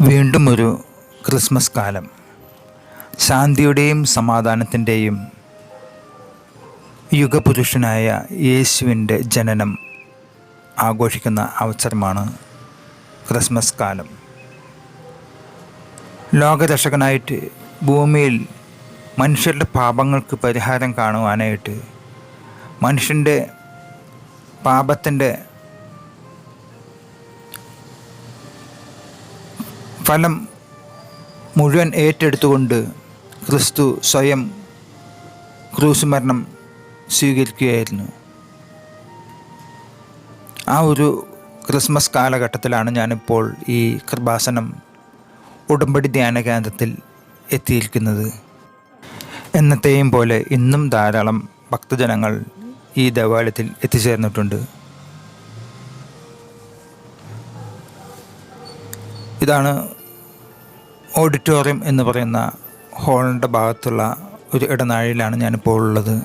വീണ്ടും ഒരു ക്രിസ്മസ് കാലം. ശാന്തിയുടെയും സമാധാനത്തിന്റെയും യുഗപുരുഷനായ യേശുവിന്റെ ജനനം ആഘോഷിക്കുന്ന അവസരമാണ് ക്രിസ്മസ് കാലം. ലോകരക്ഷകനായിട്ട് ഭൂമിയിൽ മനുഷ്യരുടെ പാപങ്ങൾക്ക് പരിഹാരം കാണുവാനായിട്ട് മനുഷ്യന്റെ പാപത്തിന്റെ ഫലം മുഴുവൻ ഏറ്റെടുത്തുകൊണ്ട് ക്രിസ്തു സ്വയം ക്രൂസ്മരണം സ്വീകരിക്കുകയായിരുന്നു. ആ ഒരു ക്രിസ്മസ് കാലഘട്ടത്തിലാണ് ഞാനിപ്പോൾ ഈ കൃപാസനം ഉടമ്പടി ധ്യാന കേന്ദ്രത്തിൽ എത്തിയിരിക്കുന്നത്. എന്നത്തെയും പോലെ ഇന്നും ധാരാളം ഭക്തജനങ്ങൾ ഈ ദേവാലയത്തിൽ എത്തിച്ചേർന്നിട്ടുണ്ട്. ഇതാണ് ഓഡിറ്റോറിയം എന്ന് പറയുന്ന ഹോളിന്റെ ഭാഗത്തുള്ള ഒരു ഇടനാഴിയിലാണ് ഞാനിപ്പോൾ ഉള്ളത്.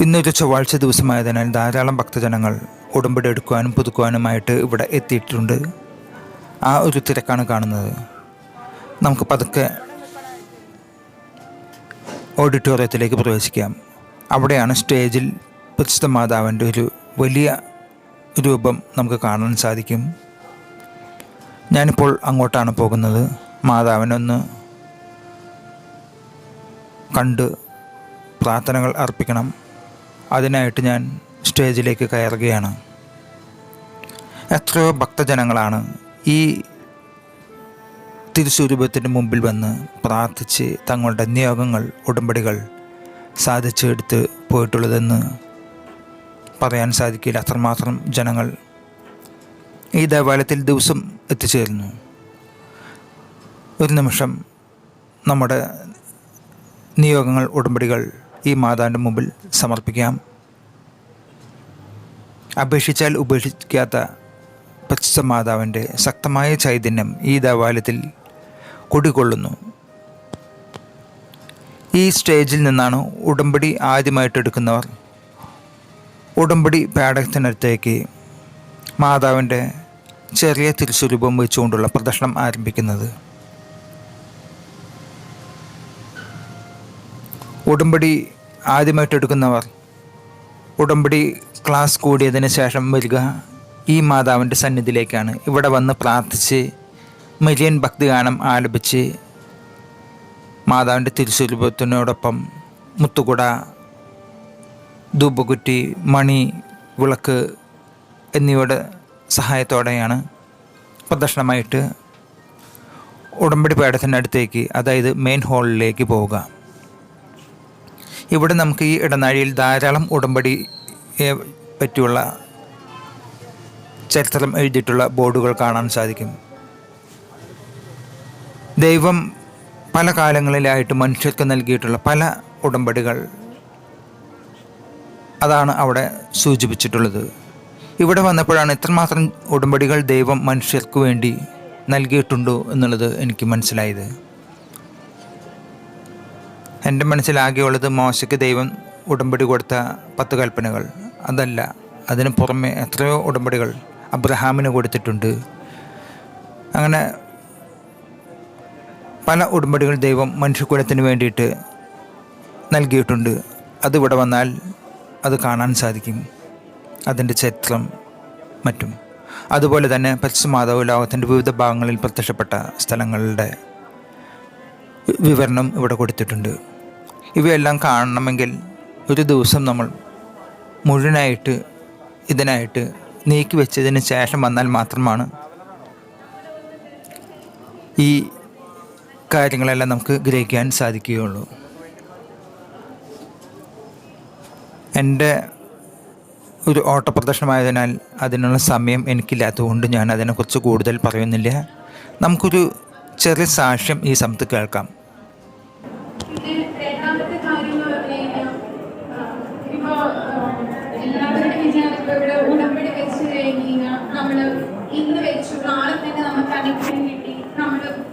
ഇന്നൊരു ചൊവ്വാഴ്ച ദിവസമായതിനാൽ ധാരാളം ഭക്തജനങ്ങൾ ഉടമ്പടി എടുക്കുവാനും പുതുക്കുവാനുമായിട്ട് ഇവിടെ എത്തിയിട്ടുണ്ട്. ആ ഒരു തിരക്കാണ് കാണുന്നത്. നമുക്ക് പതുക്കെ ഓഡിറ്റോറിയത്തിലേക്ക് പ്രവേശിക്കാം. അവിടെയാണ് സ്റ്റേജിൽ പരിശുദ്ധ മാതാവിന്റെ ഒരു വലിയ രൂപം നമുക്ക് കാണാൻ സാധിക്കും. ഞാനിപ്പോൾ അങ്ങോട്ടാണ് പോകുന്നത്. മാതാവിനൊന്ന് കണ്ട് പ്രാർത്ഥനകൾ അർപ്പിക്കണം. അതിനായിട്ട് ഞാൻ സ്റ്റേജിലേക്ക് കയറുകയാണ്. എത്രയോ ഭക്തജനങ്ങളാണ് ഈ തിരുസ്വരൂപത്തിന് മുമ്പിൽ വന്ന് പ്രാർത്ഥിച്ച് തങ്ങളുടെ നിയോഗങ്ങൾ ഉടമ്പടികൾ സാധിച്ചെടുത്ത് പോയിട്ടുള്ളതെന്ന് പറയാൻ സാധിക്കില്ല. അത്രമാത്രം ജനങ്ങൾ ഈ ദേവാലയത്തിൽ ദിവസം എത്തിച്ചേരുന്നു. ഒരു നിമിഷം നമ്മുടെ നിയോഗങ്ങൾ ഉടമ്പടികൾ ഈ മാതാവിന്റെ മുമ്പിൽ സമർപ്പിക്കാം. അപേക്ഷിച്ചാൽ ഉപേക്ഷിക്കാത്ത പച്ച മാതാവിന്റെ ശക്തമായ ചൈതന്യം ഈ ദേവാലയത്തിൽ കുടികൊള്ളുന്നു. ഈ സ്റ്റേജിൽ നിന്നാണ് ഉടമ്പടി ആദ്യമായിട്ട് എടുക്കുന്നവർ ഉടമ്പടി പേടകത്തിനടുത്തേക്ക് മാതാവിന്റെ ചെറിയ തിരുസ്വരൂപം വെച്ചുകൊണ്ടുള്ള പ്രദർശനം ആരംഭിക്കുന്നത്. ഉടമ്പടി ആദ്യമായിട്ട് എടുക്കുന്നവർ ഉടമ്പടി ക്ലാസ് കൂടിയതിന് ശേഷം വരിക ഈ മാതാവിന്റെ സന്നിധിയിലേക്കാണ്. ഇവിടെ വന്ന് പ്രാർത്ഥിച്ച് മരിയൻ ഭക്തിഗാനം ആലപിച്ച് മാതാവിന്റെ തിരുസ്വരൂപത്തിനോടൊപ്പം മുത്തുകുട ധൂപകുറ്റി മണി വിളക്ക് എന്നിവയുടെ സഹായത്തോടെയാണ് പ്രദർശനമായിട്ട് ഉടമ്പടി അടുത്തേക്ക് അതായത് മെയിൻ ഹാളിലേക്ക് പോവുക. ഇവിടെ നമുക്ക് ഈ ഇടനാഴിയിൽ ധാരാളം ഉടമ്പടിയെ പറ്റിയുള്ള ചരിത്രം എഴുതിയിട്ടുള്ള ബോർഡുകൾ കാണാൻ സാധിക്കും. ദൈവം പല കാലങ്ങളിലായിട്ട് മനുഷ്യർക്ക് നൽകിയിട്ടുള്ള പല ഉടമ്പടികൾ അതാണ് അവിടെ സൂചിപ്പിച്ചിട്ടുള്ളത്. ഇവിടെ വന്നപ്പോഴാണ് എത്രമാത്രം ഉടമ്പടികൾ ദൈവം മനുഷ്യർക്ക് വേണ്ടി നൽകിയിട്ടുണ്ടോ എന്നുള്ളത് എനിക്ക് മനസ്സിലായത്. എന്റെ മനസ്സിലാകെയുള്ളത് മോശയ്ക്ക് ദൈവം ഉടമ്പടി കൊടുത്ത പത്ത് കൽപ്പനകൾ. അതല്ല അതിന് പുറമെ എത്രയോ ഉടമ്പടികൾ അബ്രഹാമിന് കൊടുത്തിട്ടുണ്ട്. അങ്ങനെ പല ഉടമ്പടികൾ ദൈവം മനുഷ്യകുലത്തിന് വേണ്ടിയിട്ട് നൽകിയിട്ടുണ്ട്. അതിവിടെ വന്നാൽ അത് കാണാൻ സാധിക്കും. അതിന്റെ ചരിത്രം മറ്റും. അതുപോലെ തന്നെ പരിശുമാതാവ് ലോകത്തിന്റെ വിവിധ ഭാഗങ്ങളിൽ പ്രത്യക്ഷപ്പെട്ട സ്ഥലങ്ങളുടെ വിവരണം ഇവിടെ കൊടുത്തിട്ടുണ്ട്. ഇവയെല്ലാം കാണണമെങ്കിൽ ഒരു ദിവസം നമ്മൾ മുഴുവനായിട്ട് ഇതിനായിട്ട് നീക്കി വെച്ചതിന് ശേഷം വന്നാൽ മാത്രമാണ് ഈ കാര്യങ്ങളെല്ലാം നമുക്ക് ഗ്രഹിക്കാൻ സാധിക്കുകയുള്ളൂ. എന്റെ ഒരു ഓട്ടപ്രദർശനമായതിനാൽ അതിനുള്ള സമയം എനിക്കില്ലാത്തതുകൊണ്ട് ഞാൻ അതിനെക്കുറിച്ച് കൂടുതൽ പറയുന്നില്ല. നമുക്കൊരു ചെറിയ സാക്ഷ്യം ഈ സമയത്ത് കേൾക്കാം. ഇന്ന് വെച്ചു നാളെ തന്നെ നമുക്ക് അനുഗ്രഹം കിട്ടി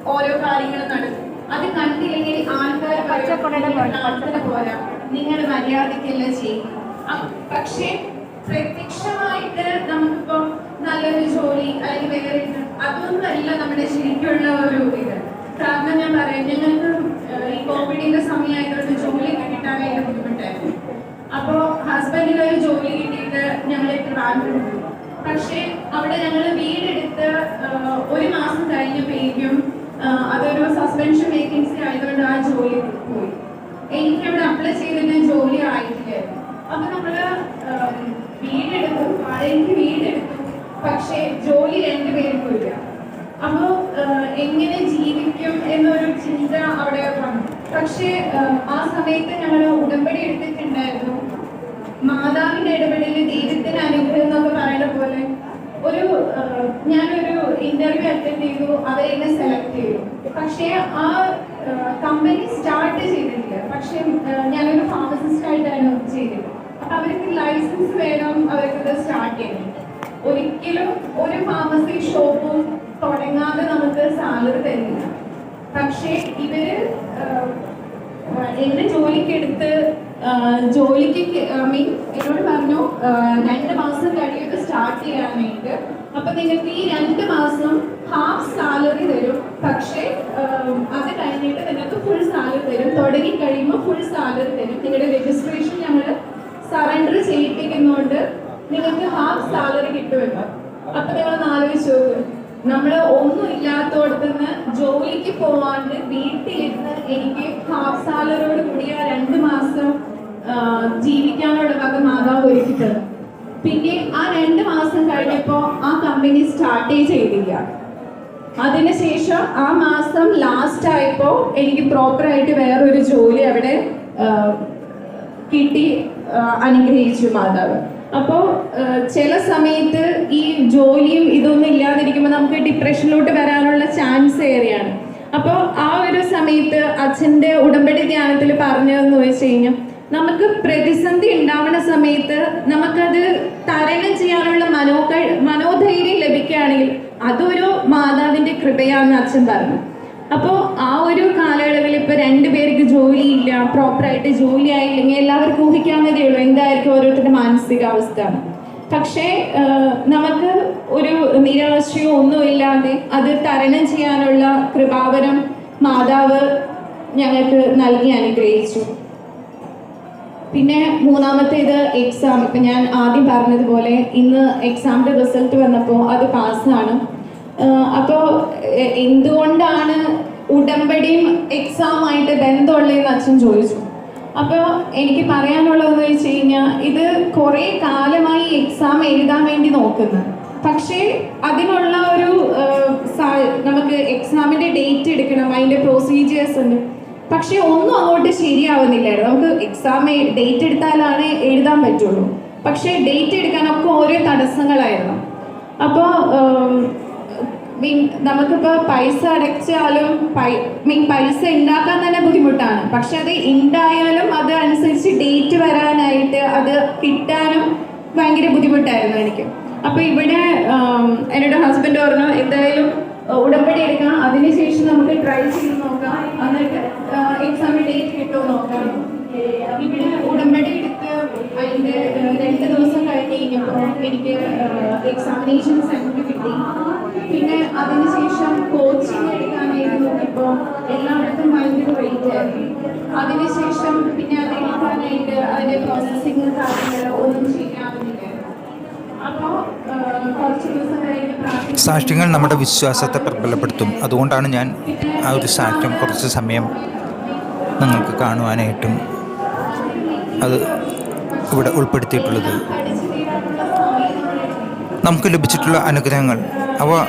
ഓരോ കാര്യങ്ങളും നടക്കും. അത് കണ്ടില്ലെങ്കിൽ ആൾക്കാർ പ്രാർത്ഥന പോരാ നിങ്ങൾ മര്യാദയ്ക്കല്ല ചെയ്യും. പക്ഷേ പ്രത്യക്ഷമായിട്ട് നമുക്കിപ്പം നല്ലൊരു ജോലി അല്ലെങ്കിൽ വേറെ അതൊന്നുമല്ല നമ്മുടെ ശരിക്കുള്ള ഒരു ഇത്. കാരണം ഞാൻ പറയാം ഞങ്ങൾക്ക് ഈ കോവിഡിന്റെ സമയമായതുകൊണ്ട് ജോലി കിട്ടാനായിട്ട് ബുദ്ധിമുട്ടായിരുന്നു. അപ്പോ ഹസ്ബൻഡിന് ഒരു ജോലി കിട്ടിയിട്ട് ഞങ്ങൾ പോയി പക്ഷേ അവിടെ ഞങ്ങൾ വീടെടുത്ത് ഒരു മാസം കഴിഞ്ഞപ്പോഴേക്കും അതൊരു സസ്പെൻഷൻ വേക്കൻസി ആയതുകൊണ്ട് ആ ജോലി പോയി. എനിക്ക് അപ്ലൈ ചെയ്തിട്ട് ജോലി ആയിട്ടില്ലായിരുന്നു അപ്പൊ നമ്മൾ വീടെടുത്തു വാടകയ്ക്ക് വീടെടുത്തു പക്ഷേ ജോലി രണ്ടുപേർക്കും ഇല്ല. അപ്പോ എങ്ങനെ ജീവിക്കും എന്നൊരു ചിന്ത അവിടെ വന്നു. പക്ഷേ ആ സമയത്ത് ഞങ്ങൾ ഉടമ്പടി എടുത്തിട്ടുണ്ടായിരുന്നു. മാതാവിന്റെ ഇടപെടലിൽ ദൈവത്തിന് അനുഗ്രഹം എന്നൊക്കെ പറയുന്ന പോലെ ഒരു ഞാനൊരു ഇന്റർവ്യൂ അറ്റൻഡ് ചെയ്തു. അവരെന്നെ സെലക്ട് ചെയ്തു. പക്ഷേ ആ കമ്പനി സ്റ്റാർട്ട് ചെയ്തിട്ടില്ല. പക്ഷേ ഞാനൊരു ഫാർമസിസ്റ്റ് ആയിട്ടാണ് ചെയ്തത്. അപ്പൊ അവർക്ക് ലൈസൻസ് വേണം അവർക്ക് സ്റ്റാർട്ട് ചെയ്യണം. ഒരിക്കലും ഒരു ഫാർമസി ഷോപ്പും തുടങ്ങാതെ നമുക്ക് സാലറി തരില്ല. പക്ഷേ ഇവർ എന്റെ ജോലിക്കെടുത്ത് ജോലിക്ക് മീൻ എന്നോട് പറഞ്ഞു രണ്ട് മാസം കഴിയൊക്കെ സ്റ്റാർട്ട് ചെയ്യാനായിട്ട് അപ്പൊ നിങ്ങൾക്ക് ഈ രണ്ട് മാസം ഹാഫ് സാലറി തരും. പക്ഷേ അത് കഴിഞ്ഞിട്ട് നിങ്ങൾക്ക് ഫുൾ സാലറി തരും. തുടങ്ങി കഴിയുമ്പോൾ ഫുൾ സാലറി തരും. നിങ്ങളുടെ രജിസ്ട്രേഷൻ ഞങ്ങൾ സറണ്ടർ ചെയ്യിപ്പിക്കുന്നതുകൊണ്ട് നിങ്ങൾക്ക് ഹാഫ് സാലറി കിട്ടുമല്ലോ അപ്പൊ നിങ്ങൾ ആലോചിച്ചു നമ്മൾ ഒന്നും ഇല്ലാത്തോടത്തുനിന്ന് ജോലിക്ക് പോവാണ്ട് വീട്ടിലിരുന്ന് എനിക്ക് ഹാഫ് സാലറിയോട് കൂടിയ രണ്ട് മാസം ജീവിക്കാനുള്ള വക മാതാവ് ഒരുക്കി തന്നു പിന്നെ ആ രണ്ട് മാസം കഴിഞ്ഞപ്പോ ആ കമ്പനി സ്റ്റാർട്ടേ ചെയ്തില്ല. അതിനുശേഷം ആ മാസം ലാസ്റ്റ് ആയപ്പോ എനിക്ക് പ്രോപ്പറായിട്ട് വേറൊരു ജോലി അവിടെ കിട്ടി അനുഗ്രഹിച്ചു മാതാവ്. അപ്പോൾ ചില സമയത്ത് ഈ ജോലിയും ഇതൊന്നും ഇല്ലാതിരിക്കുമ്പോൾ നമുക്ക് ഡിപ്രഷനിലോട്ട് വരാനുള്ള ചാൻസ് ഏറെയാണ്. അപ്പോൾ ആ ഒരു സമയത്ത് അച്ഛന്റെ ഉടമ്പടി ധ്യാനത്തിൽ പറഞ്ഞതെന്ന് വെച്ച് കഴിഞ്ഞാൽ നമുക്ക് പ്രതിസന്ധി ഉണ്ടാവുന്ന സമയത്ത് നമുക്കത് തരണം ചെയ്യാനുള്ള മനോക മനോധൈര്യം ലഭിക്കുകയാണെങ്കിൽ അതൊരു മാതാവിന്റെ കൃപയാണെന്ന് അച്ഛൻ പറഞ്ഞു. അപ്പോൾ ആ ഒരു കാലയളവിൽ ഇപ്പൊ രണ്ടുപേർക്ക് ജോലിയില്ല പ്രോപ്പറായിട്ട് ജോലി ആയില്ലെങ്കിൽ എല്ലാവർക്കും ഊഹിക്കാവുന്നതേ ഉള്ളൂ. എന്തായിരിക്കും ഓരോരുത്തരുടെ മാനസികാവസ്ഥ. പക്ഷേ നമുക്ക് ഒരു നിരാശയോ ഒന്നുമില്ലാതെ അത് തരണം ചെയ്യാനുള്ള കൃപാവരം മാതാവ് ഞങ്ങൾക്ക് നൽകി അനുഗ്രഹിച്ചു. പിന്നെ മൂന്നാമത്തേത് എക്സാം ഇപ്പം ഞാൻ ആദ്യം പറഞ്ഞതുപോലെ ഇന്ന് എക്സാമിന്റെ റിസൾട്ട് വന്നപ്പോൾ അത് പാസ്സാണ് അപ്പോൾ എന്തുകൊണ്ടാണ് ഉടമ്പടിയും എക്സാമായിട്ട് ബന്ധമുള്ളതെന്ന് അച്ഛൻ ചോദിച്ചു. അപ്പോൾ എനിക്ക് പറയാനുള്ളതെന്ന് വെച്ച് കഴിഞ്ഞാൽ ഇത് കുറേ കാലമായി എക്സാം എഴുതാൻ വേണ്ടി നോക്കുന്നു. പക്ഷേ അതിനുള്ള ഒരു നമുക്ക് എക്സാമിന്റെ ഡേറ്റ് എടുക്കണം അതിന്റെ പ്രൊസീജിയേഴ്സ് ഉണ്ട്. പക്ഷെ ഒന്നും അങ്ങോട്ട് ശരിയാവുന്നില്ലായിരുന്നു. നമുക്ക് എക്സാം ഡേറ്റ് എടുത്താലാണ് എഴുതാൻ പറ്റുള്ളൂ. പക്ഷേ ഡേറ്റ് എടുക്കാനൊക്കെ ഓരോ തടസ്സങ്ങളായിരുന്നു. അപ്പോൾ മീൻ നമുക്കിപ്പോൾ പൈസ അടച്ചാലും പൈ മീൻ പൈസ ഉണ്ടാക്കാൻ തന്നെ ബുദ്ധിമുട്ടാണ്. പക്ഷെ അത് ഉണ്ടായാലും അത് അനുസരിച്ച് ഡേറ്റ് വരാനായിട്ട് അത് കിട്ടാനും ഭയങ്കര ബുദ്ധിമുട്ടായിരുന്നു എനിക്ക്. അപ്പോൾ ഇവിടെ എന്നോട് ഹസ്ബൻഡ് പറഞ്ഞു എന്തായാലും ഉടമ്പടി എടുക്കാം. അതിനുശേഷം നമുക്ക് ട്രൈ ചെയ്ത് നോക്കാം. എന്നിട്ട് എക്സാമിന് ഡേറ്റ് കിട്ടുമോ നോക്കാം. ഇവിടെ ഉടമ്പടി എടുത്ത് അതിന്റെ രണ്ട് ദിവസം കഴിഞ്ഞ് കഴിഞ്ഞപ്പോൾ എനിക്ക് എക്സാമിനേഷൻ സെന്റർ കിട്ടി. പിന്നെ അതിനുശേഷം കോച്ചിങ് എടുക്കാനായിട്ട് നോക്കിയപ്പോൾ എല്ലായിടത്തും ഭയങ്കര റേറ്റ് ആയിരുന്നു. അതിനുശേഷം പിന്നെ അത് എടുക്കാനായിട്ട് അതിന്റെ പ്രോസസ്സിങ് കാര്യങ്ങൾ ഒന്നും ശരിയാവുന്നില്ല അപ്പോൾ കുറച്ച് ദിവസം കഴിഞ്ഞ് പ്രാർത്ഥിച്ചു സാക്ഷ്യങ്ങൾ നമ്മുടെ വിശ്വാസത്തെ പ്രബലപ്പെടുത്തും. അതുകൊണ്ടാണ് ഞാൻ ആ ഒരു സാക്ഷ്യം കുറച്ച് സമയം നിങ്ങൾക്ക് കാണുവാനായിട്ടും അത് ഇവിടെ ഉൾപ്പെടുത്തിയിട്ടുള്ളത്. നമുക്ക് ലഭിച്ചിട്ടുള്ള അനുഗ്രഹങ്ങൾ. അവ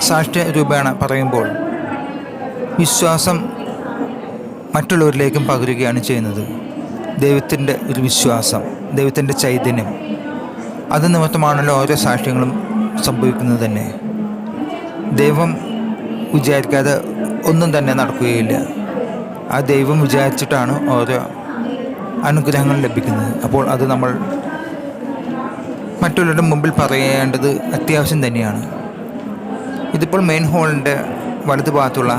സാക്ഷ്യ രൂപേണ പറയുമ്പോൾ വിശ്വാസം മറ്റുള്ളവരിലേക്കും പകരുകയാണ് ചെയ്യുന്നത്. ദൈവത്തിന്റെ ഒരു വിശ്വാസം ദൈവത്തിന്റെ ചൈതന്യം അത് നിമിത്തമാണല്ലോ ഓരോ സാക്ഷ്യങ്ങളും സംഭവിക്കുന്നത് തന്നെ. ദൈവം വിചാരിക്കാതെ ഒന്നും തന്നെ നടക്കുകയില്ല. ആ ദൈവം വിചാരിച്ചിട്ടാണ് ഓരോ അനുഗ്രഹങ്ങൾ ലഭിക്കുന്നത്. അപ്പോൾ അത് നമ്മൾ മറ്റുള്ളവരുടെ മുമ്പിൽ പറയേണ്ടത് അത്യാവശ്യം തന്നെയാണ്. ഇതിപ്പോൾ മെയിൻ ഹോളിന്റെ വലതുഭാഗത്തുള്ള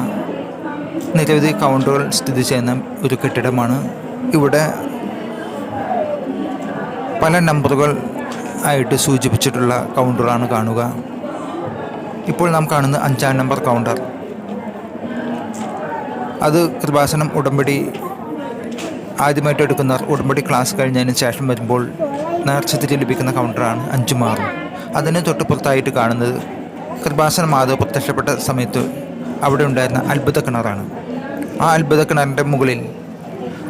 നിരവധി കൗണ്ടറുകൾ സ്ഥിതി ചെയ്യുന്ന ഒരു കെട്ടിടമാണ്. ഇവിടെ പല നമ്പറുകൾ ആയിട്ട് സൂചിപ്പിച്ചിട്ടുള്ള കൗണ്ടറാണ് കാണുക. ഇപ്പോൾ നാം കാണുന്ന അഞ്ചാം നമ്പർ കൗണ്ടർ. അത് കൃപാസനം ഉടമ്പടി ആദ്യമായിട്ട് എടുക്കുന്നവർ ഉടമ്പടി ക്ലാസ് കഴിഞ്ഞതിന് ശേഷം വരുമ്പോൾ നേർച്ചത്തിൽ ലഭിക്കുന്ന കൗണ്ടറാണ് അഞ്ചു മാറും അതിന് തൊട്ടുപുറത്തായിട്ട് കാണുന്നത് കൃപാസന മാധവ് പ്രത്യക്ഷപ്പെട്ട സമയത്ത് അവിടെ ഉണ്ടായിരുന്ന അത്ഭുത കിണറാണ്. ആ അത്ഭുത കിണറിന്റെ മുകളിൽ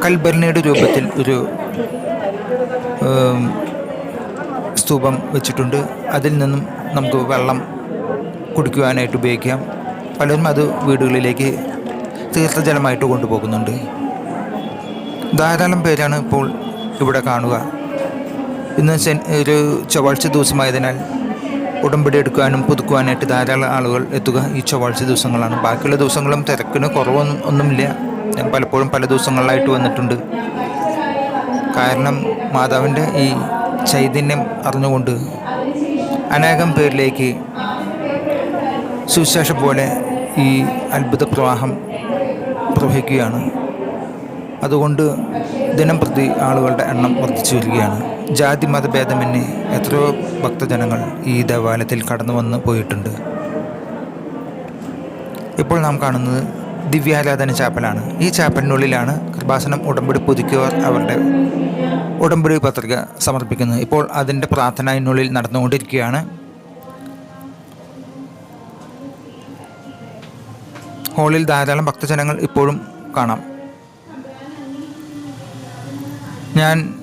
കൽബർണിയുടെ രൂപത്തിൽ ഒരു സ്തൂപം വെച്ചിട്ടുണ്ട്. അതിൽ നിന്നും നമുക്ക് വെള്ളം കുടിക്കുവാനായിട്ട് ഉപയോഗിക്കാം. പലരും അത് വീടുകളിലേക്ക് തീർത്ഥജലമായിട്ട് കൊണ്ടുപോകുന്നുണ്ട്. ധാരാളം പേരാണ് ഇപ്പോൾ ഇവിടെ കാണുക. ഇന്ന് ശനി- ഒരു ചൊവ്വാഴ്ച ദിവസമായതിനാൽ ഉടമ്പടി എടുക്കുവാനും പുതുക്കുവാനായിട്ട് ധാരാളം ആളുകൾ എത്തുക ഈ ചൊവ്വാഴ്ച ദിവസങ്ങളാണ്. ബാക്കിയുള്ള ദിവസങ്ങളും തിരക്കിന് കുറവൊന്നും ഒന്നുമില്ല. ഞാൻ പലപ്പോഴും പല ദിവസങ്ങളിലായിട്ട് വന്നിട്ടുണ്ട്. കാരണം മാതാവിന്റെ ഈ ചൈതന്യം അറിഞ്ഞുകൊണ്ട് അനേകം പേരിലേക്ക് സുവിശേഷം പോലെ ഈ അത്ഭുത പ്രവാഹം പ്രവഹിക്കുകയാണ്. അതുകൊണ്ട് ദിനം പ്രതി ആളുകളുടെ എണ്ണം വർദ്ധിച്ചു വരികയാണ്. ജാതി മതഭേദമന്യേ എത്രയോ ഭക്തജനങ്ങൾ ഈ ദേവാലയത്തിൽ കടന്നു വന്ന് പോയിട്ടുണ്ട്. ഇപ്പോൾ നാം കാണുന്നത് ദിവ്യാരാധന ചാപ്പലാണ്. ഈ ചാപ്പലിനുള്ളിലാണ് കൃപാസനം ഉടമ്പടി പുതുക്കിയവർ അവരുടെ ഉടമ്പടി പത്രിക സമർപ്പിക്കുന്നത് ഇപ്പോൾ അതിന്റെ പ്രാർത്ഥന ഇതിനുള്ളിൽ നടന്നുകൊണ്ടിരിക്കുകയാണ്. ഹോളിൽ ധാരാളം ഭക്തജനങ്ങൾ ഇപ്പോഴും കാണാം. ഞാൻ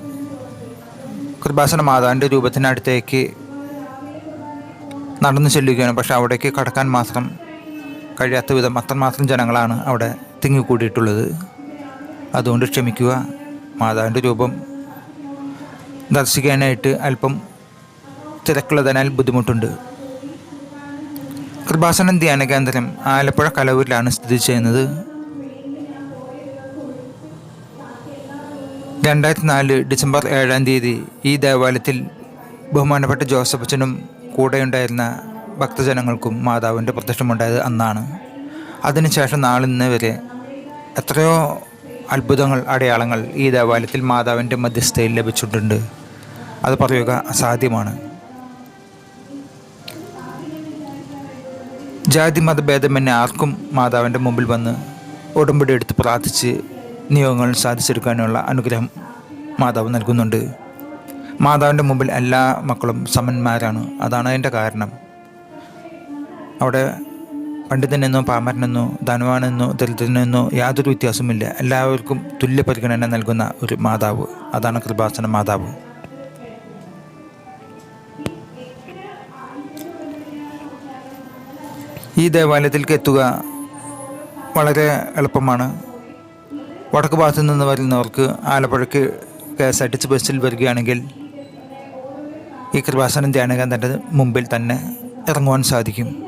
കൃപാസന മാതാവിന്റെ രൂപത്തിനടുത്തേക്ക് നടന്നു ചെല്ലുകയാണ്. പക്ഷെ അവിടേക്ക് കടക്കാൻ മാത്രം കഴിയാത്ത വിധം അത്രമാത്രം ജനങ്ങളാണ് അവിടെ തിങ്ങിക്കൂടിയിട്ടുള്ളത്. അതുകൊണ്ട് ക്ഷമിക്കുക. മാതാവിന്റെ രൂപം ദർശിക്കാനായിട്ട് അല്പം തിരക്കുള്ളതിനാൽ ബുദ്ധിമുട്ടുണ്ട്. കൃപാസനം ധ്യാന കേന്ദ്രം ആലപ്പുഴ കലവൂരിലാണ് സ്ഥിതി ചെയ്യുന്നത്. രണ്ടായിരത്തി നാല് ഡിസംബർ ഏഴാം തീയതി ഈ ദേവാലയത്തിൽ ബഹുമാനപ്പെട്ട ജോസഫ് അച്ഛനും കൂടെയുണ്ടായിരുന്ന ഭക്തജനങ്ങൾക്കും മാതാവിന്റെ പ്രത്യക്ഷമുണ്ടായത് അന്നാണ്. അതിനുശേഷം നാളിന്ന് വരെ എത്രയോ അത്ഭുതങ്ങൾ അടയാളങ്ങൾ ഈ ദേവാലയത്തിൽ മാതാവിന്റെ മധ്യസ്ഥയിൽ ലഭിച്ചിട്ടുണ്ട്. അത് പറയുക അസാധ്യമാണ്. ജാതി മതഭേദമെന്നെ ആർക്കും മാതാവിന്റെ മുമ്പിൽ വന്ന് ഉടമ്പടി എടുത്ത് പ്രാർത്ഥിച്ച് നിയോഗങ്ങൾ സാധിച്ചെടുക്കാനുള്ള അനുഗ്രഹം മാതാവ് നൽകുന്നുണ്ട്. മാതാവിന്റെ മുമ്പിൽ എല്ലാ മക്കളും സമന്മാരാണ്. അതാണ് അതിന്റെ കാരണം. അവിടെ പണ്ഡിതനെന്നോ പാമരനെന്നോ ധനവാനെന്നോ ദരിദ്രനെന്നോ യാതൊരു വ്യത്യാസവുമില്ല. എല്ലാവർക്കും തുല്യ പരിഗണന നൽകുന്ന ഒരു മാതാവ്. അതാണ് കൃപാസന മാതാവ്. ഈ ദേവാലയത്തിലേക്ക് എത്തുക വളരെ എളുപ്പമാണ്. വടക്ക് ഭാഗത്തു നിന്ന് വരുന്നവർക്ക് ആലപ്പുഴയ്ക്ക് K S R T C ബസ്സിൽ വരികയാണെങ്കിൽ ഈ കൃപാസനം ധ്യാനകേന്ദ്രന്റെ മുമ്പിൽ തന്നെ ഇറങ്ങുവാൻ സാധിക്കും.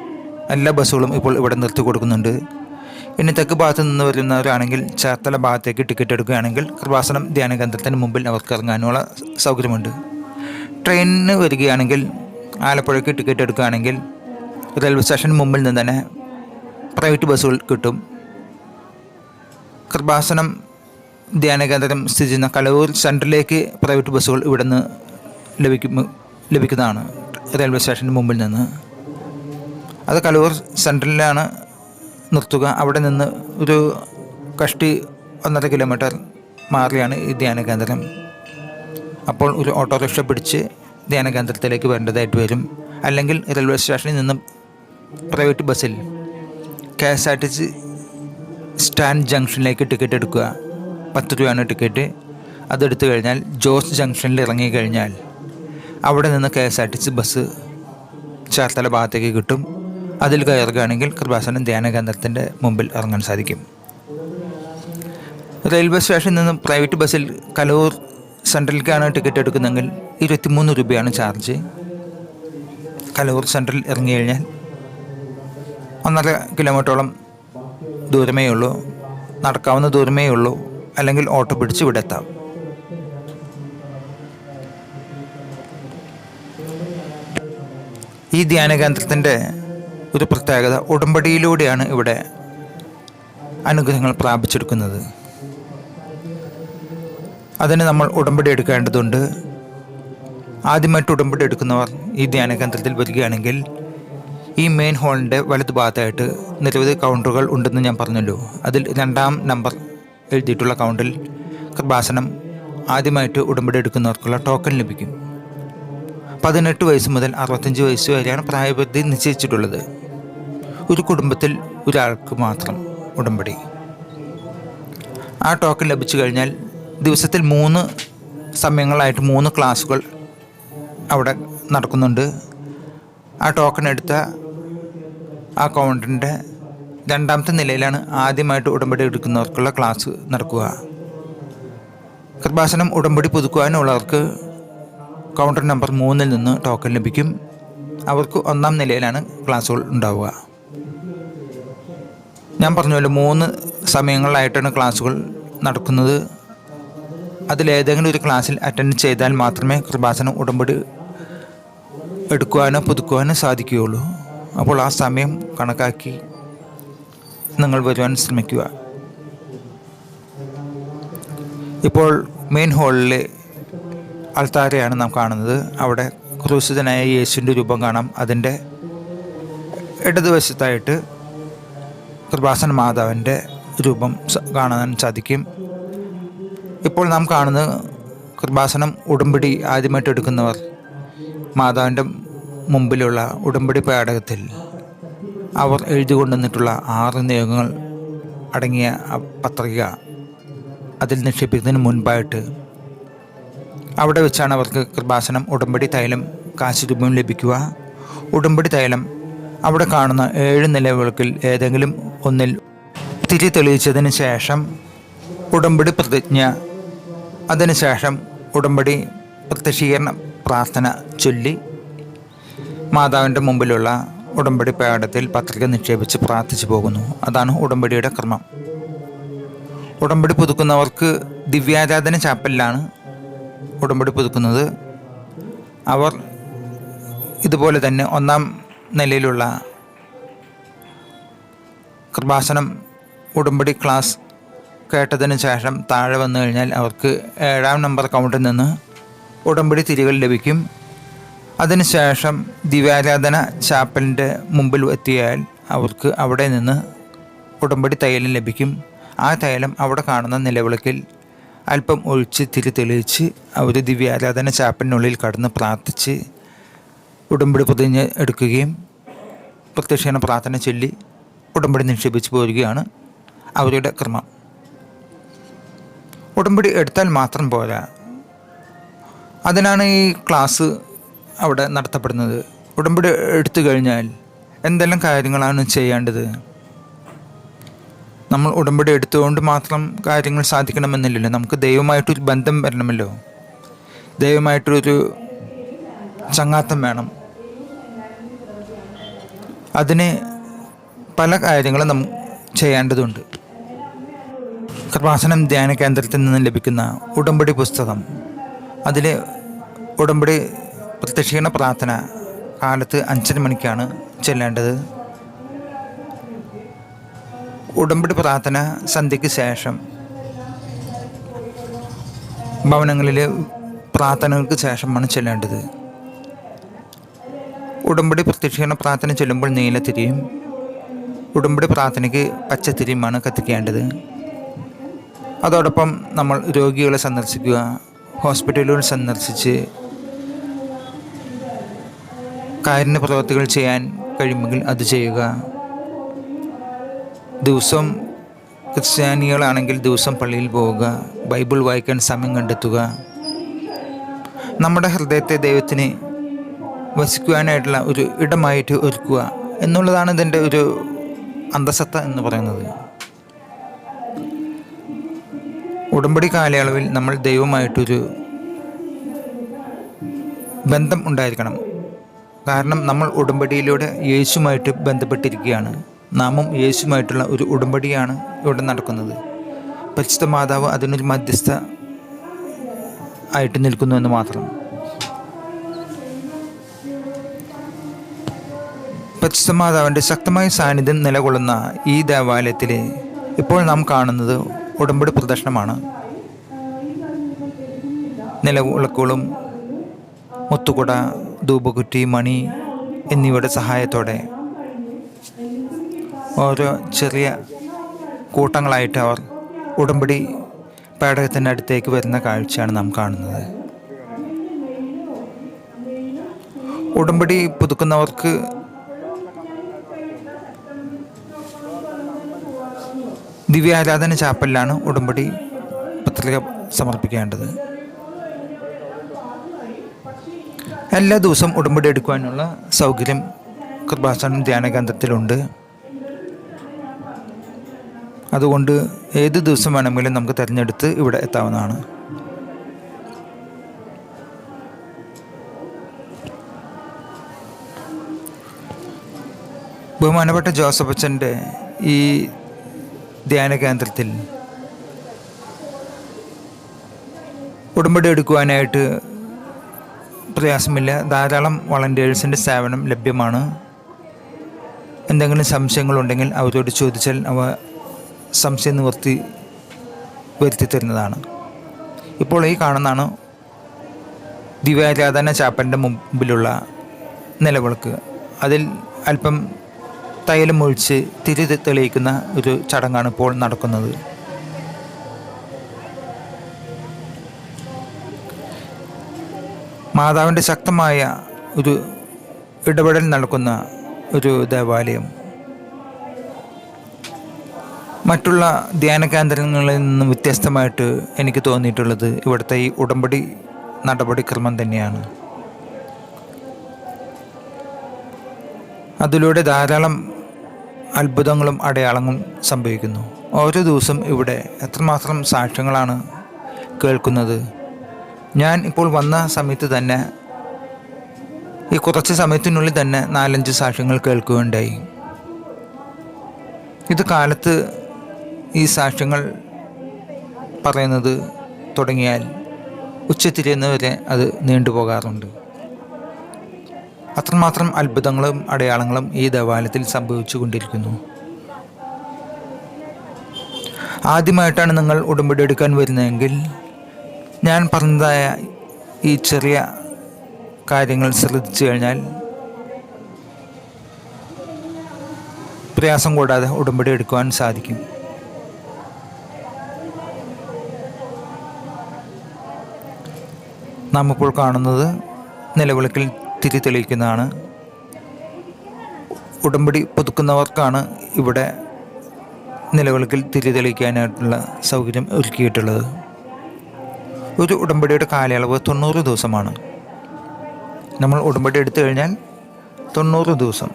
എല്ലാ ബസ്സുകളും ഇപ്പോൾ ഇവിടെ നിർത്തി കൊടുക്കുന്നുണ്ട്. ഇനി തെക്ക് ഭാഗത്ത് നിന്ന് വരുന്നവരാണെങ്കിൽ ചേർത്തല ഭാഗത്തേക്ക് ടിക്കറ്റ് എടുക്കുകയാണെങ്കിൽ കൃപാസനം ധ്യാന കേന്ദ്രത്തിന് മുമ്പിൽ അവർക്ക് ഇറങ്ങാനുള്ള സൗകര്യമുണ്ട്. ട്രെയിനിന് വരികയാണെങ്കിൽ ആലപ്പുഴയ്ക്ക് ടിക്കറ്റ് എടുക്കുകയാണെങ്കിൽ റെയിൽവേ സ്റ്റേഷന് മുമ്പിൽ നിന്ന് തന്നെ പ്രൈവറ്റ് ബസ്സുകൾ കിട്ടും. കൃപാസനം ധ്യാന കേന്ദ്രം സ്ഥിതി ചെയ്യുന്ന കലവൂർ സെന്ററിലേക്ക് പ്രൈവറ്റ് ബസ്സുകൾ ഇവിടെ നിന്ന് ലഭിക്കും ലഭിക്കുന്നതാണ് റെയിൽവേ സ്റ്റേഷന് മുമ്പിൽ നിന്ന്. അത് കലൂർ സെൻട്രലിലാണ് നിർത്തുക. അവിടെ നിന്ന് ഒരു കഷ്ടി ഒന്നര കിലോമീറ്റർ മാറിയാണ് ഈ ധ്യാന കേന്ദ്രം. അപ്പോൾ ഒരു ഓട്ടോറിക്ഷ പിടിച്ച് ധ്യാന കേന്ദ്രത്തിലേക്ക് വരേണ്ടതായിട്ട് വരും. അല്ലെങ്കിൽ റെയിൽവേ സ്റ്റേഷനിൽ നിന്ന് പ്രൈവറ്റ് ബസ്സിൽ K S R T C stand ജംഗ്ഷനിലേക്ക് ticket എടുക്കുക. പത്ത് രൂപയാണ് ടിക്കറ്റ്. അതെടുത്തു കഴിഞ്ഞാൽ ജോസ് ജംഗ്ഷനിൽ ഇറങ്ങി കഴിഞ്ഞാൽ അവിടെ നിന്ന് K S R T C bus Cherthala ഭാഗത്തേക്ക് കിട്ടും. അതിൽ കയറുകയാണെങ്കിൽ കൃപാസനം ധ്യാന കേന്ദ്രത്തിന്റെ മുമ്പിൽ ഇറങ്ങാൻ സാധിക്കും. റെയിൽവേ സ്റ്റേഷനിൽ നിന്നും പ്രൈവറ്റ് ബസ്സിൽ കലൂർ സെൻട്രലിലേക്കാണ് ടിക്കറ്റ് എടുക്കുന്നതെങ്കിൽ ഇരുപത്തിമൂന്ന് രൂപയാണ് ചാർജ്. കലൂർ സെൻട്രൽ ഇറങ്ങി കഴിഞ്ഞാൽ ഒന്നര കിലോമീറ്ററോളം ദൂരമേ ഉള്ളൂ. നടക്കാവുന്ന ദൂരമേ ഉള്ളൂ. അല്ലെങ്കിൽ ഓട്ടോ പിടിച്ച് ഇവിടെ എത്താം. ഈ ധ്യാന കേന്ദ്രത്തിന്റെ ഒരു പ്രത്യേകത ഉടമ്പടിയിലൂടെയാണ് ഇവിടെ അനുഗ്രഹങ്ങൾ പ്രാപിച്ചെടുക്കുന്നത്. അതിന് നമ്മൾ ഉടമ്പടി എടുക്കേണ്ടതുണ്ട്. ആദ്യമായിട്ട് ഉടമ്പടി എടുക്കുന്നവർ ഈ ധ്യാന കേന്ദ്രത്തിൽ വരികയാണെങ്കിൽ ഈ മെയിൻ ഹാളിന്റെ വലതുഭാഗത്തായിട്ട് നിരവധി കൗണ്ടറുകൾ ഉണ്ടെന്ന് ഞാൻ പറഞ്ഞല്ലോ. അതിൽ രണ്ടാം നമ്പർ എഴുതിയിട്ടുള്ള കൗണ്ടിൽ കൃപാസനം ആദ്യമായിട്ട് ഉടമ്പടി എടുക്കുന്നവർക്കുള്ള ടോക്കൺ ലഭിക്കും. പതിനെട്ട് വയസ്സ് മുതൽ അറുപത്തഞ്ച് വയസ്സ് വരെയാണ് പ്രായപരിധി നിശ്ചയിച്ചിട്ടുള്ളത്. ഒരു കുടുംബത്തിൽ ഒരാൾക്ക് മാത്രം ഉടമ്പടി. ആ ടോക്കൺ ലഭിച്ചു കഴിഞ്ഞാൽ ദിവസത്തിൽ മൂന്ന് സമയങ്ങളായിട്ട് മൂന്ന് ക്ലാസ്സുകൾ അവിടെ നടക്കുന്നുണ്ട്. ആ ടോക്കൺ എടുത്ത ആ കൗണ്ടറിന്റെ രണ്ടാമത്തെ നിലയിലാണ് ആദ്യമായിട്ട് ഉടമ്പടി എടുക്കുന്നവർക്കുള്ള ക്ലാസ് നടക്കുക. കൃപാസനം ഉടമ്പടി പുതുക്കുവാനുള്ളവർക്ക് കൗണ്ടർ നമ്പർ മൂന്നിൽ നിന്ന് ടോക്കൺ ലഭിക്കും. അവർക്ക് ഒന്നാം നിലയിലാണ് ക്ലാസ്സുകൾ ഉണ്ടാവുക. ഞാൻ പറഞ്ഞപോലെ മൂന്ന് സമയങ്ങളിലായിട്ടാണ് ക്ലാസ്സുകൾ നടക്കുന്നത്. അതിലേതെങ്കിലും ഒരു ക്ലാസ്സിൽ അറ്റൻഡ് ചെയ്താൽ മാത്രമേ കൃപാസനം ഉടമ്പടി എടുക്കുവാനോ പുതുക്കുവാനോ സാധിക്കുകയുള്ളൂ. അപ്പോൾ ആ സമയം കണക്കാക്കി നിങ്ങൾ വരുവാൻ ശ്രമിക്കുക. ഇപ്പോൾ മെയിൻ ഹാളിലെ അൾത്താരയാണ് നാം കാണുന്നത്. അവിടെ ക്രൂശിതനായ യേശുവിന്റെ രൂപം കാണാം. അതിന്റെ ഇടതുവശത്തായിട്ട് കൃപാസൻ മാതാവിന്റെ രൂപം കാണാൻ സാധിക്കും. ഇപ്പോൾ നാം കാണുന്നത് കൃപാസനം ഉടമ്പടി ആദ്യമായിട്ട് എടുക്കുന്നവർ മാതാവിന്റെ മുമ്പിലുള്ള ഉടമ്പടി പേടകത്തിൽ അവർ എഴുതി കൊണ്ടുവന്നിട്ടുള്ള ആറ് നിയമങ്ങൾ അടങ്ങിയ പത്രിക അതിൽ നിക്ഷേപിക്കുന്നതിന് മുൻപായിട്ട് അവിടെ വെച്ചാണ് അവർക്ക് കൃപാസനം ഉടമ്പടി തൈലം കാശി ലഭിക്കുക. ഉടമ്പടി തൈലം അവിടെ കാണുന്ന ഏഴ് നിലവിളക്കിൽ ഏതെങ്കിലും ഒന്നിൽ തിരി തെളിയിച്ചതിന് ശേഷം ഉടമ്പടി പ്രതിജ്ഞ. അതിനുശേഷം ഉടമ്പടി പ്രത്യക്ഷീകരണ പ്രാർത്ഥന ചൊല്ലി മാതാവിന്റെ മുമ്പിലുള്ള ഉടമ്പടി പേടത്തിൽ പത്രിക നിക്ഷേപിച്ച് പ്രാർത്ഥിച്ചു പോകുന്നു. അതാണ് ഉടമ്പടിയുടെ ക്രമം. ഉടമ്പടി പുതുക്കുന്നവർക്ക് ദിവ്യാരാധന ചാപ്പലിലാണ് ഉടമ്പടി പുതുക്കുന്നത്. അവർ ഇതുപോലെ തന്നെ ഒന്നാം നിലയിലുള്ള കൃപാസനം ഉടമ്പടി ക്ലാസ് കേട്ടതിന് ശേഷം താഴെ വന്നു കഴിഞ്ഞാൽ അവർക്ക് ഏഴാം നമ്പർ കൗണ്ടിൽ നിന്ന് ഉടമ്പടി തിരികൾ ലഭിക്കും. അതിനുശേഷം ദിവ്യാരാധന ചാപ്പലിന്റെ മുമ്പിൽ എത്തിയാൽ അവർക്ക് അവിടെ നിന്ന് ഉടമ്പടി തൈലം ലഭിക്കും. ആ തൈലം അവിടെ കാണുന്ന നിലവിളക്കിൽ അല്പം ഒഴിച്ച് തിരി തെളിയിച്ച് അവർ ദിവ്യാരാധന ചാപ്പലിനുള്ളിൽ കടന്ന് പ്രാർത്ഥിച്ച് ഉടമ്പടി പൊതിഞ്ഞ് എടുക്കുകയും പ്രത്യക്ഷേന പ്രാർത്ഥന ചൊല്ലി ഉടമ്പടി നിക്ഷേപിച്ച് പോരുകയാണ് അവരുടെ ക്രമം. ഉടമ്പടി എടുത്താൽ മാത്രം പോരാ. അതിനാണ് ഈ ക്ലാസ് അവിടെ നടത്തപ്പെടുന്നത്. ഉടമ്പടി എടുത്തു കഴിഞ്ഞാൽ എന്തെല്ലാം കാര്യങ്ങളാണ് ചെയ്യേണ്ടത്? നമ്മൾ ഉടമ്പടി എടുത്തുകൊണ്ട് മാത്രം കാര്യങ്ങൾ സാധിക്കണമെന്നില്ലല്ലോ. നമുക്ക് ദൈവമായിട്ടൊരു ബന്ധം വരണമല്ലോ. ദൈവമായിട്ടൊരു ചങ്ങാത്തം വേണം. അതിന് പല കാര്യങ്ങളും നമ്മൾ ചെയ്യേണ്ടതുണ്ട്. കൃപാസനം ധ്യാന കേന്ദ്രത്തിൽ നിന്ന് ലഭിക്കുന്ന ഉടമ്പടി പുസ്തകം. അതിൽ ഉടമ്പടി പ്രത്യക്ഷീണ പ്രാർത്ഥന കാലത്ത് അഞ്ചര മണിക്കാണ് ചെല്ലേണ്ടത്. ഉടമ്പടി പ്രാർത്ഥന സന്ധ്യയ്ക്ക് ശേഷം ഭവനങ്ങളിൽ പ്രാർത്ഥനകൾക്ക് ശേഷമാണ് ചെല്ലേണ്ടത്. ഉടമ്പടി പ്രത്യക്ഷീകരണ പ്രാർത്ഥന ചെല്ലുമ്പോൾ നീലത്തിരിയും ഉടമ്പടി പ്രാർത്ഥനയ്ക്ക് പച്ചത്തിരിയുമാണ് കത്തിക്കേണ്ടത്. അതോടൊപ്പം നമ്മൾ രോഗികളെ സന്ദർശിക്കുക ഹോസ്പിറ്റലുകൾ സന്ദർശിച്ച് കാരുണ്യ പ്രവർത്തികൾ ചെയ്യാൻ കഴിയുമെങ്കിൽ അത് ചെയ്യുക. ദിവസം ക്രിസ്ത്യാനികളാണെങ്കിൽ ദിവസം പള്ളിയിൽ പോവുക ബൈബിൾ വായിക്കാൻ സമയം കണ്ടെത്തുക. നമ്മുടെ ഹൃദയത്തെ ദൈവത്തിന് വസിക്കുവാനായിട്ടുള്ള ഒരു ഇടമായിട്ട് ഒരുക്കുക എന്നുള്ളതാണ് ഇതിന്റെ ഒരു അന്തസത്ത എന്ന് പറയുന്നത്. ഉടമ്പടി കാലയളവിൽ നമ്മൾ ദൈവമായിട്ടൊരു ബന്ധം ഉണ്ടായിരിക്കണം. കാരണം നമ്മൾ ഉടമ്പടിയിലൂടെ യേശുമായിട്ട് ബന്ധപ്പെട്ടിരിക്കുകയാണ്. നാമും യേശുമായിട്ടുള്ള ഒരു ഉടമ്പടിയാണ് ഇവിടെ നടക്കുന്നത്. പരിശുദ്ധ മാതാവ് അതിനൊരു മധ്യസ്ഥ ആയിട്ട് നിൽക്കുന്നു എന്ന് മാത്രം. പരിശുദ്ധ മാതാവിന്റെ ശക്തമായ സാന്നിധ്യം നിലകൊള്ളുന്ന ഈ ദേവാലയത്തിൽ ഇപ്പോൾ നാം കാണുന്നത് ഉടമ്പടി പ്രദർശനമാണ്. നിലവിളക്കുകളും മുത്തുകുട ധൂപകുറ്റി മണി എന്നിവയുടെ സഹായത്തോടെ ഓരോ ചെറിയ കൂട്ടങ്ങളായിട്ട് അവർ ഉടമ്പടി പേടകത്തിന്റെ അടുത്തേക്ക് വരുന്ന കാഴ്ചയാണ് നാം കാണുന്നത്. ഉടമ്പടി പുതുക്കുന്നവർക്ക് ദിവ്യാരാധന ചാപ്പലിലാണ് ഉടമ്പടി പത്രിക സമർപ്പിക്കേണ്ടത്. എല്ലാ ദിവസവും ഉടമ്പടി എടുക്കുവാനുള്ള സൗകര്യം കൃപാസനം ധ്യാന കേന്ദ്രത്തിലുണ്ട് അതുകൊണ്ട് ഏത് ദിവസം വേണമെങ്കിലും നമുക്ക് തിരഞ്ഞെടുത്ത് ഇവിടെ എത്താവുന്നതാണ്. ബഹുമാനപ്പെട്ട ജോസഫ് അച്ഛന്റെ ഈ ധ്യാന കേന്ദ്രത്തിൽ ഉടമ്പടി എടുക്കുവാനായിട്ട് പ്രയാസമില്ല. ധാരാളം വളണ്ടിയേഴ്സിന്റെ സേവനം ലഭ്യമാണ്. എന്തെങ്കിലും സംശയങ്ങളുണ്ടെങ്കിൽ അവരോട് ചോദിച്ചാൽ അവ സംശയ നിവൃത്തി വരുത്തി തരുന്നതാണ്. ഇപ്പോൾ ഈ കാണുന്നതാണ് ദിവ്യാരാധന ചാപ്പന്റെ മുമ്പിലുള്ള നിലവിളക്ക്. അതിൽ അല്പം തൈലം ഒഴിച്ച് തിരി തെളിയിക്കുന്ന ഒരു ചടങ്ങാണ് ഇപ്പോൾ നടക്കുന്നത്. മാതാവിന്റെ ശക്തമായ ഒരു ഇടപെടൽ നടക്കുന്ന ഒരു ദേവാലയം. മറ്റുള്ള ധ്യാന കേന്ദ്രങ്ങളിൽ നിന്നും വ്യത്യസ്തമായിട്ട് എനിക്ക് തോന്നിയിട്ടുള്ളത് ഇവിടുത്തെ ഈ ഉടമ്പടി നടപടിക്രമം തന്നെയാണ്. അതിലൂടെ ധാരാളം അത്ഭുതങ്ങളും അടയാളങ്ങളും സംഭവിക്കുന്നു. ഓരോ ദിവസം ഇവിടെ എത്രമാത്രം സാക്ഷ്യങ്ങളാണ് കേൾക്കുന്നത്. ഞാൻ ഇപ്പോൾ വന്ന സമയത്ത് തന്നെ ഈ കുറച്ച് സമയത്തിനുള്ളിൽ തന്നെ നാലഞ്ച് സാക്ഷ്യങ്ങൾ കേൾക്കുകയുണ്ടായി. ഇത് കാലത്ത് ഈ സാക്ഷ്യങ്ങൾ പറയുന്നത് തുടങ്ങിയാൽ ഉച്ചത്തിരിയുന്നവരെ അത് നീണ്ടുപോകാറുണ്ട് അത്രമാത്രം അത്ഭുതങ്ങളും അടയാളങ്ങളും ഈ ദേവാലയത്തിൽ സംഭവിച്ചു കൊണ്ടിരിക്കുന്നു. ആദ്യമായിട്ടാണ് നിങ്ങൾ ഉടമ്പടി എടുക്കാൻ വരുന്നതെങ്കിൽ ഞാൻ പറഞ്ഞതായ ഈ ചെറിയ കാര്യങ്ങൾ ശ്രദ്ധിച്ചു കഴിഞ്ഞാൽ പ്രയാസം കൂടാതെ ഉടമ്പടി എടുക്കുവാൻ സാധിക്കും. നാം ഇപ്പോൾ കാണുന്നത് നിലവിളക്കിൽ തിരി തെളിയിക്കുന്നതാണ്. ഉടമ്പടി പുതുക്കുന്നവർക്കാണ് ഇവിടെ നിലവിളക്കിൽ തിരി തെളിയിക്കാനായിട്ടുള്ള സൗകര്യം ഒരുക്കിയിട്ടുള്ളത്. ഒരു ഉടമ്പടിയുടെ കാലയളവ് തൊണ്ണൂറ് ദിവസമാണ്. നമ്മൾ ഉടമ്പടി എടുത്തു കഴിഞ്ഞാൽ തൊണ്ണൂറ് ദിവസം.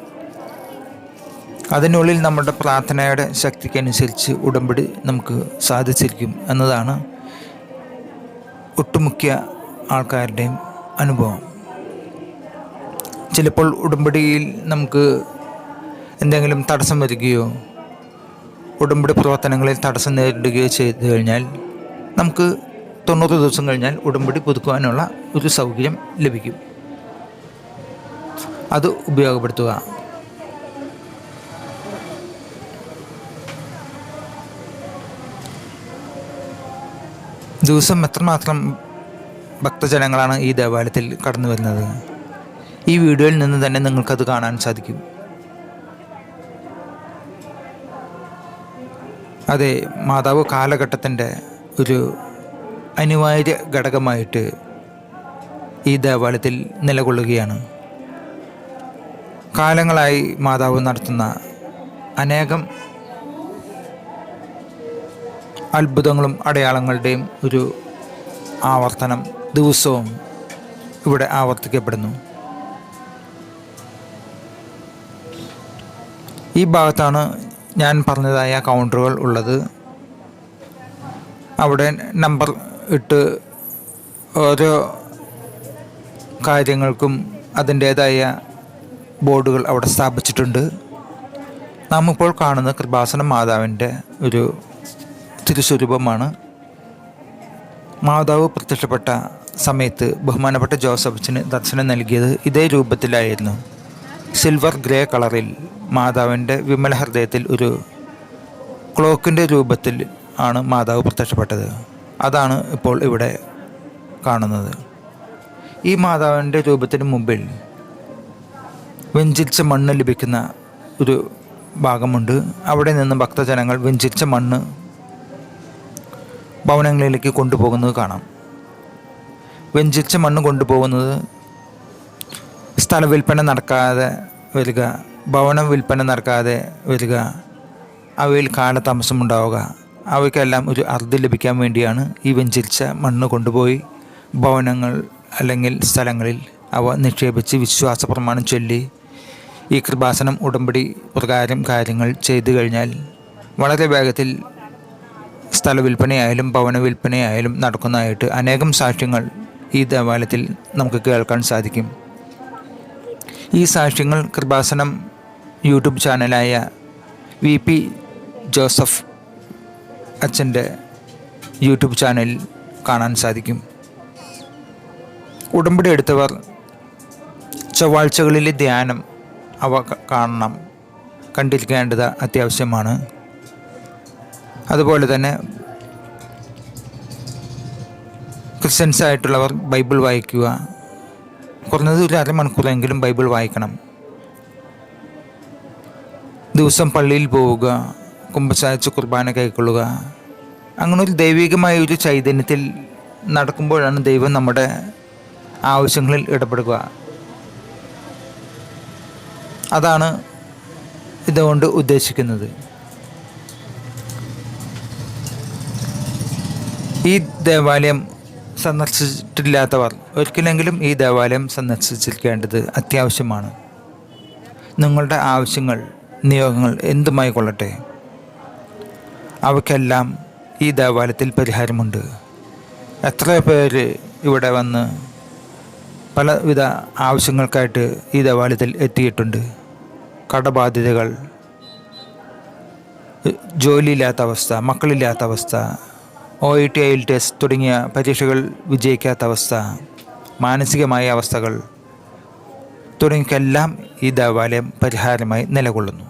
അതിനുള്ളിൽ നമ്മുടെ പ്രാർത്ഥനയുടെ ശക്തിക്കനുസരിച്ച് ഉടമ്പടി നമുക്ക് സാധിച്ചിരിക്കും എന്നതാണ് ഒട്ടുമുഖ്യ ആൾക്കാരുടെയും അനുഭവം. ചിലപ്പോൾ ഉടമ്പടിയിൽ നമുക്ക് എന്തെങ്കിലും തടസ്സം വരികയോ ഉടമ്പടി പ്രവർത്തനങ്ങളിൽ തടസ്സം നേരിടുകയോ ചെയ്തു കഴിഞ്ഞാൽ നമുക്ക് തൊണ്ണൂറ് ദിവസം കഴിഞ്ഞാൽ ഉടമ്പടി പുതുക്കുവാനുള്ള ഒരു സൗകര്യം ലഭിക്കും. അത് ഉപയോഗപ്പെടുത്തുക. ദിവസം എത്രമാത്രം ഭക്തജനങ്ങളാണ് ഈ ദേവാലയത്തിൽ കടന്നു വരുന്നത്. ഈ വീഡിയോയിൽ നിന്ന് തന്നെ നിങ്ങൾക്കത് കാണാൻ സാധിക്കും. അതെ മാതാവ് കാലഘട്ടത്തിന്റെ ഒരു അനിവാര്യ ഘടകമായിട്ട് ഈ ദേവാലയത്തിൽ നിലകൊള്ളുകയാണ്. കാലങ്ങളായി മാതാവ് നടത്തുന്ന അനേകം അത്ഭുതങ്ങളും അടയാളങ്ങളുടെയും ഒരു ആവർത്തനം ദിവസവും ഇവിടെ ആവർത്തിക്കപ്പെടുന്നു. ഈ ഭാഗത്താണ് ഞാൻ പറഞ്ഞതായ കൗണ്ടറുകൾ ഉള്ളത്. അവിടെ നമ്പർ ഇട്ട് ഓരോ കാര്യങ്ങൾക്കും അതിന്റേതായ ബോർഡുകൾ അവിടെ സ്ഥാപിച്ചിട്ടുണ്ട്. നാം ഇപ്പോൾ കാണുന്ന കൃപാസന മാതാവിന്റെ ഒരു തിരുസ്വരൂപമാണ്. മാതാവ് പ്രത്യക്ഷപ്പെട്ട സമയത്ത് ബഹുമാനപ്പെട്ട ജോസഫിന് ദർശനം നൽകിയത് ഇതേ രൂപത്തിലായിരുന്നു. സിൽവർ ഗ്രേ കളറിൽ മാതാവിന്റെ വിമല ഹൃദയത്തിൽ ഒരു ക്ലോക്കിന്റെ രൂപത്തിൽ ആണ് മാതാവ് പ്രത്യക്ഷപ്പെട്ടത്. അതാണ് ഇപ്പോൾ ഇവിടെ കാണുന്നത്. ഈ മാതാവിന്റെ രൂപത്തിന് മുമ്പിൽ വെഞ്ചിരിച്ച മണ്ണ് ലഭിക്കുന്ന ഒരു ഭാഗമുണ്ട്. അവിടെ നിന്ന് ഭക്തജനങ്ങൾ വെഞ്ചിരിച്ച മണ്ണ് ഭവനങ്ങളിലേക്ക് കൊണ്ടുപോകുന്നത് കാണാം. വെഞ്ചിരിച്ച മണ്ണ് കൊണ്ടുപോകുന്നത് സ്ഥല വിൽപ്പന നടക്കാതെ വരിക ഭവന വിൽപ്പന നടക്കാതെ വരിക അവയിൽ കാലതാമസം ഉണ്ടാവുക അവയ്ക്കെല്ലാം ഒരു അറുതി ലഭിക്കാൻ വേണ്ടിയാണ് ഈ വെഞ്ചരിച്ച മണ്ണ് കൊണ്ടുപോയി ഭവനങ്ങൾ അല്ലെങ്കിൽ സ്ഥലങ്ങളിൽ അവ നിക്ഷേപിച്ച് വിശ്വാസ പ്രമാണം ചൊല്ലി ഈ കൃപാസനം ഉടമ്പടി പ്രകാരം കാര്യങ്ങൾ ചെയ്തു കഴിഞ്ഞാൽ വളരെ വേഗത്തിൽ സ്ഥല വിൽപ്പനയായാലും ഭവന വിൽപ്പനയായാലും നടക്കുന്നതായിട്ട് അനേകം സാക്ഷ്യങ്ങൾ ഈ ദേവാലയത്തിൽ നമുക്ക് കേൾക്കാൻ സാധിക്കും. ഈ സാക്ഷ്യങ്ങൾ കൃപാസനം യൂട്യൂബ് ചാനലായ വി പി ജോസഫ് അച്ഛന്റെ യൂട്യൂബ് ചാനലിൽ കാണാൻ സാധിക്കും. ഉടമ്പടി എടുത്തവർ ചൊവ്വാഴ്ചകളിലെ ധ്യാനം അവ കാണണം. കണ്ടിരിക്കേണ്ടത് അത്യാവശ്യമാണ്. അതുപോലെ തന്നെ ക്രിസ്ത്യൻസ് ആയിട്ടുള്ളവർ ബൈബിൾ വായിക്കുക. കുറഞ്ഞത് ഒരു അരമണിക്കൂറെങ്കിലും ബൈബിൾ വായിക്കണം. ദിവസം പള്ളിയിൽ പോവുക കുമ്പസാരിച്ച് കുർബാന കൈക്കൊള്ളുക. അങ്ങനെ ഒരു ദൈവികമായ ഒരു ചൈതന്യത്തിൽ നടക്കുമ്പോഴാണ് ദൈവം നമ്മുടെ ആവശ്യങ്ങളിൽ ഇടപെടുക. അതാണ് ഇതുകൊണ്ട് ഉദ്ദേശിക്കുന്നത്. ഈ ദേവാലയം സന്ദർശിച്ചിട്ടില്ലാത്തവർ ഒരിക്കലെങ്കിലും ഈ ദേവാലയം സന്ദർശിച്ചിരിക്കേണ്ടത് അത്യാവശ്യമാണ്. നിങ്ങളുടെ ആവശ്യങ്ങൾ നിയോഗങ്ങൾ എന്തുമായി കൊള്ളട്ടെ? അവയ്ക്കെല്ലാം ഈ ദേവാലയത്തിൽ പരിഹാരമുണ്ട്. എത്ര പേര് ഇവിടെ വന്ന് പലവിധ ആവശ്യങ്ങൾക്കായിട്ട് ഈ ദേവാലയത്തിൽ എത്തിയിട്ടുണ്ട്. കടബാധ്യതകൾ ജോലിയില്ലാത്ത അവസ്ഥ മക്കളില്ലാത്ത അവസ്ഥ O E T I test തുടങ്ങിയ പരീക്ഷകൾ വിജയിക്കാത്ത അവസ്ഥ മാനസികമായ അവസ്ഥകൾ തുടങ്ങിയെല്ലാം ഈ ദേവാലയം പരിഹാരമായി നിലകൊള്ളുന്നു.